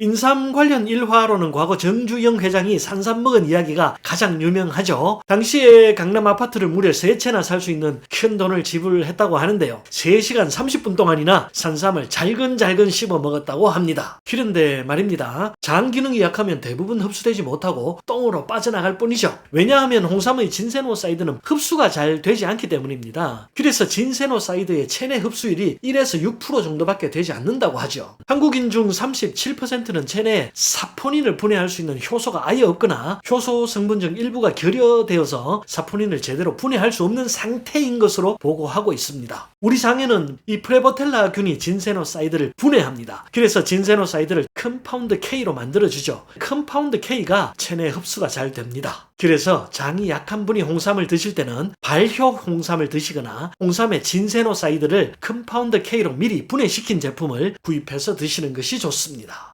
인삼 관련 일화로는 과거 정주영 회장이 산삼 먹은 이야기가 가장 유명하죠. 당시에 강남 아파트를 무려 세 채나 살 수 있는 큰 돈을 지불했다고 하는데요. 3시간 30분 동안이나 산삼을 잘근잘근 씹어 먹었다고 합니다. 그런데 말입니다. 장 기능이 약하면 대부분 흡수되지 못하고 똥으로 빠져나갈 뿐이죠. 왜냐하면 홍삼의 진세노사이드는 흡수가 잘 되지 않기 때문입니다. 그래서 진세노사이드의 체내 흡수율이 1에서 6% 정도밖에 되지 않는다고 하죠. 한국인 중 37%는 체내에 사포닌을 분해할 수 있는 효소가 아예 없거나 효소 성분 중 일부가 결여되어서 사포닌을 제대로 분해할 수 없는 상태인 것으로 보고하고 있습니다. 우리 장에는 이 프레버텔라균이 진세노사이드를 분해합니다. 그래서 진세노사이드를 컴파운드 K로 만들어주죠. 컴파운드 K가 체내 흡수가 잘 됩니다. 그래서 장이 약한 분이 홍삼을 드실 때는 발효 홍삼을 드시거나 홍삼의 진세노사이드를 컴파운드 K로 미리 분해시킨 제품을 구입해서 드시는 것이 좋습니다.